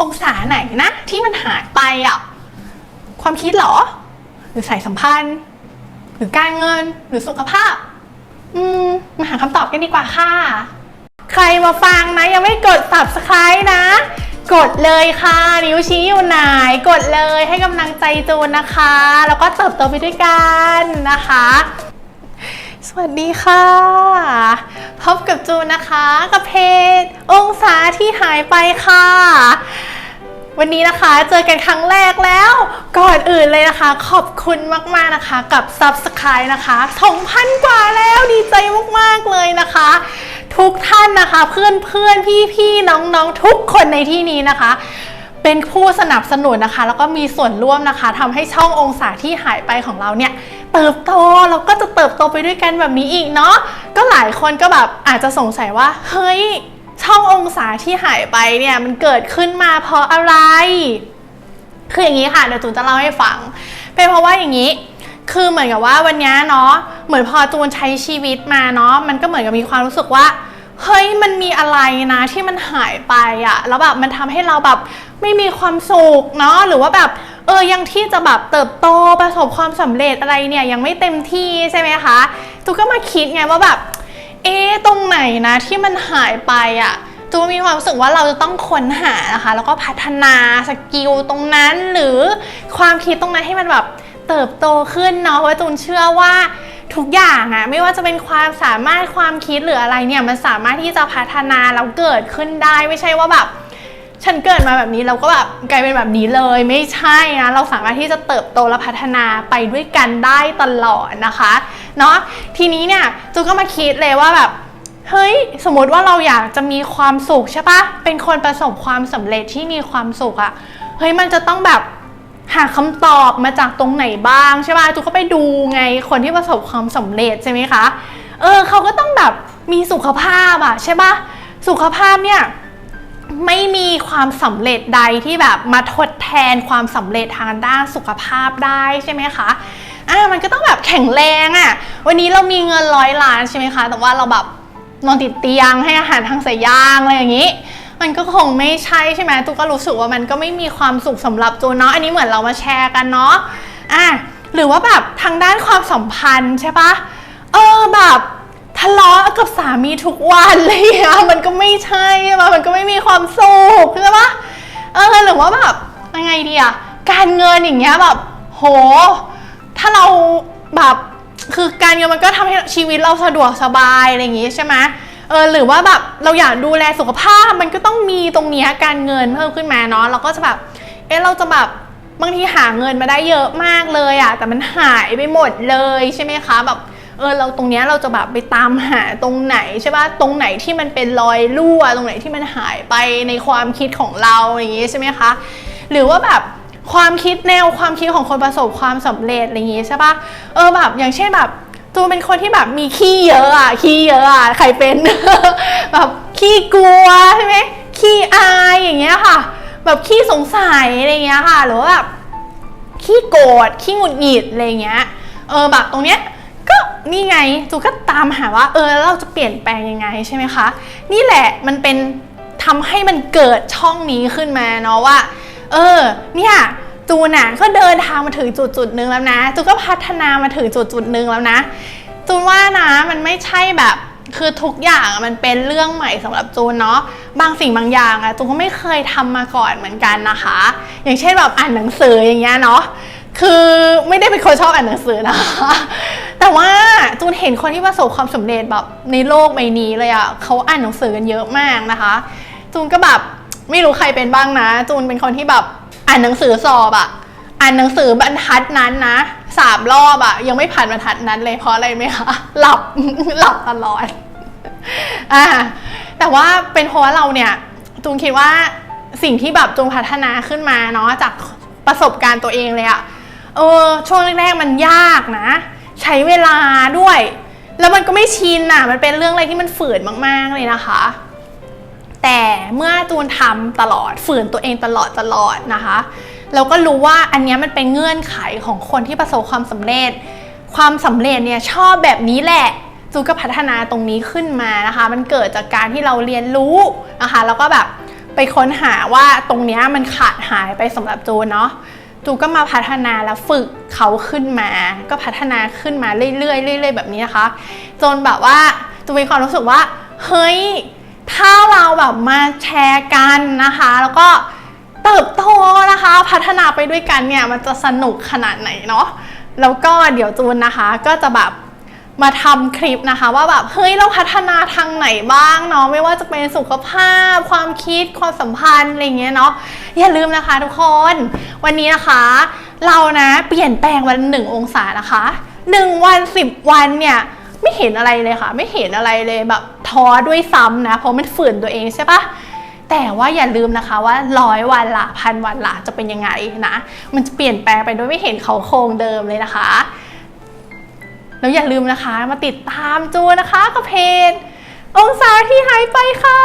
องศาไหนนะ ที่มันหายไปอะ ความคิดเหรอ หรือสายสัมพันธ์ หรือการเงินหรือสุขภาพ อืม มาหาคำตอบกันดีกว่าค่ะ ใครมาฟังนะ ยังไม่กด subscribe นะ กดเลยค่ะ นิ้วชี้อยู่ไหน กดเลยให้กำลังใจจูนนะคะ แล้วก็เติบโตไปด้วยกันนะคะสวัสดีค่ะ พบกับจูนนะคะ กับเพจองศาที่หายไปค่ะ วันนี้นะคะเจอกันครั้งแรกแล้ว ก่อนอื่นเลยนะคะ ขอบคุณมากๆนะคะกับ Subscribe นะคะ2,000 กว่าแล้วดีใจมากๆเลยนะคะ ทุกท่านนะคะเพื่อนเพื่อนพี่พี่ๆน้องๆทุกคนในที่นี้นะคะ เป็นผู้สนับสนุนนะคะ แล้วก็มีส่วนร่วมนะคะทำให้ช่ององศาที่หายไปของเราเนี่ยเติบโตแล้วก็จะเติบโตไปด้วยกันแบบนี้อีกเนาะก็หลายคนก็แบบอาจจะสงสัยว่าเฮ้ย ช่ององศาที่หายไปเนี่ยมันเกิดขึ้นมาเพราะอะไร คืออย่างนี้ค่ะเดี๋ยวจูนจะเล่าให้ฟัง เป็นเพราะว่าอย่างนี้คือเหมือนกับว่าวันนี้เนาะเหมือนพอจูนใช้ชีวิตมาเนาะมันก็เหมือนกับมีความรู้สึกว่าเฮ้ยมันมีอะไรนะที่มันหายไปอะแล้วแบบมันทำให้เราแบบไม่มีความสุขเนาะหรือว่าแบบเออยังที่จะแบบเติบโตประสบความสำเร็จอะไรเนี่ยยังไม่เต็มที่ใช่ไหมคะจูนก็มาคิดไงว่าแบบ เอ๊ะตรงไหนนะที่มันหายไปอะ่ะจูมีความรู้สึกว่าเราจะต้องค้นหานะคะ แล้วก็พัฒนาสกิลตรงนั้นหรือความคิดตรงนั้นให้มันแบบเติบโตขึ้นเนาะเพราะจูนเชื่อว่าทุกอย่างอะไม่ว่าจะเป็นความสามารถความคิดหรืออะไรเนี่ยมันสามารถที่จะพัฒนาแล้วเกิดขึ้นได้ไม่ใช่ว่าแบบ ฉันเกิดมาแบบนี้เราก็แบบกลายเป็นแบบนี้เลยไม่ใช่นะเราสามารถที่จะเติบโตและพัฒนาไปด้วยกันได้ตลอดนะคะเนาะทีนี้เนี่ยจูก็มาคิดเลยว่าแบบเฮ้ยสมมติว่าเราอยากจะมีความสุขใช่ปะเป็นคนประสบความสำเร็จที่มีความสุขอะเฮ้ยมันจะต้องแบบหาคำตอบมาจากตรงไหนบ้างใช่ปะจูก็ไปดูไงคนที่ประสบความสำเร็จใช่ไหมคะเออเขาก็ต้องแบบมีสุขภาพอะใช่ปะสุขภาพเนี่ย ไม่มีความสำเร็จใดที่แบบมาทดแทนความสำเร็จทางด้านสุขภาพได้ใช่ไหมคะอะมันก็ต้องแบบแข็งแรงอะ่ะ วันนี้เรามีเงินร้อยล้านใช่ไหมคะ แต่ว่าเราแบบนอนติดเตียงให้อาหารทางสายยางอะไรอย่างนี้ มันก็คงไม่ใช่ใช่ไหมตูก็รู้สึกว่ามันก็ไม่มีความสุขสำหรับจูเนาะ อันนี้เหมือนเรามาแชร์กันเนาะ อะหรือว่าแบบทางด้านความสัมพันธ์ใช่ปะเออแบบ ทะเลาะกับสามีทุกวันเลยอะมันก็ไม่ใช่ใช่ปะมันก็ไม่มีความสุขใช่ปะเออหรือว่าแบบยังไงดีอะการเงินอย่างเงี้ยแบบโห ถ้าเราแบบคือการเงินมันก็ทำให้ชีวิตเราสะดวกสบายอะไรอย่างงี้ใช่ไหมเออหรือว่าแบบเราอยากดูแลสุขภาพมันก็ต้องมีตรงเนี้ยการเงินเพิ่มขึ้นมาเนาะเราก็จะแบบเออเราจะแบบบางทีหาเงินมาได้เยอะมากเลยอะแต่มันหายไปหมดเลยใช่ไหมคะแบบ เออเราตรงเนี้ยเราจะแบบไปตามหาตรงไหนใช่ปะตรงไหนที่มันเป็นรอยรั่ว ตรงไหนที่มันหายไปในความคิดของเราอย่างงี้ใช่ไหมคะ หรือว่าแบบความคิดแนวความคิดของคนประสบความสำเร็จอะไรอย่างงี้ใช่ปะเออแบบอย่างเช่นแบบตัวเป็นคนที่แบบมีขี้เยอะอะขี้เยอะอะใครเป็น แบบขี้กลัวใช่ไหมขี้อายอย่างเงี้ยค่ะ แบบขี้สงสัยอะไรอย่างเงี้ยค่ะ หรือว่าแบบขี้โกรธขี้หงุดหงิดอะไรเงี้ยเออแบบตรงเนี้ย นี่ไงจูก็ตามหาว่า เออเราจะเปลี่ยนแปลงยังไงใช่ไหมคะ นี่แหละมันเป็นทำให้มันเกิดช่องนี้ขึ้นมาเนาะว่า เออ เนี่ยจูน่ะก็เดินทางมาถึงจุดจุดหนึ่งแล้วนะ จูก็พัฒนามาถึงจุดจุดหนึ่งแล้วนะจูนว่านะมันไม่ใช่แบบคือทุกอย่างมันเป็นเรื่องใหม่สำหรับจูนเนาะบางสิ่งบางอย่างอะจูนก็ไม่เคยทำมาก่อนเหมือนกันนะคะ อย่างเช่นแบบอ่านหนังสืออย่างเงี้ยเนาะคือไม่ได้เป็นคนชอบอ่านหนังสือนะคะแต่ว่า จูนเห็นคนที่ประสบความสำเร็จแบบในโลกใบนี้เลยอะเขาอ่านหนังสือกันเยอะมากนะคะ จูนก็แบบไม่รู้ใครเป็นบ้างนะ จูนเป็นคนที่แบบอ่านหนังสือสอบอะอ่านหนังสือบรรทัดนั้นนะสามรอบอะยังไม่ผ่านบรรทัดนั้นเลยเพราะอะไรไหมคะหลับหลับตลอดอ่าแต่ว่าเป็นเพราะว่าเราเนี่ยจูนคิดว่าสิ่งที่แบบจูนพัฒนาขึ้นมาเนาะจากประสบการณ์ตัวเองเลยอะเออช่วงแรกๆมันยากนะ ใช้เวลาด้วย แล้วมันก็ไม่ชินอะมันเป็นเรื่องอะไรที่มันฝืนมาก ๆ เลยนะคะ แต่เมื่อจูนทำตลอดฝืนตัวเองตลอดตลอดนะคะเราก็รู้ว่าอันนี้มันเป็นเงื่อนไขของคนที่ประสบความสำเร็จ ความสำเร็จเนี่ยชอบแบบนี้แหละจูนก็พัฒนาตรงนี้ขึ้นมานะคะ มันเกิดจากการที่เราเรียนรู้นะคะ แล้วก็แบบไปค้นหาว่าตรงนี้มันขาดหายไปสำหรับจูนเนาะ จูก็มาพัฒนาแล้วฝึกเขาขึ้นมา ก็พัฒนาขึ้นมาเรื่อยๆเรื่อยๆแบบนี้นะคะ จนแบบว่าจูมีความรู้สึกว่าเฮ้ยถ้าเราแบบมาแชร์กันนะคะ แล้วก็เติบโตนะคะ พัฒนาไปด้วยกันเนี่ยมันจะสนุกขนาดไหนเนาะแล้วก็เดี๋ยวจูนนะคะก็จะแบบ มาทำคลิปนะคะ ว่าแบบเฮ้ยเราพัฒนาทางไหนบ้างเนาะไม่ว่าจะเป็นสุขภาพ ความคิดความสัมพันธ์อะไรเงี้ยเนาะอย่าลืมนะคะทุกคน วันนี้นะคะ เรานะเปลี่ยนแปลงวันหนึ่งองศานะคะหนึ่งวันสิบวันเนี่ยไม่เห็นอะไรเลยค่ะ ไม่เห็นอะไรเลยแบบท้อด้วยซ้ำนะ เพราะมันฝืนตัวเองใช่ปะแต่ว่าอย่าลืมนะคะว่าร้อยวันละพันวันละจะเป็นยังไงนะ มันจะเปลี่ยนแปลงไปโดยไม่เห็นเขาโครงเดิมเลยนะคะ แล้วอย่าลืมนะคะมาติดตามจูนะคะกับเพจองศาที่หายไปค่ะ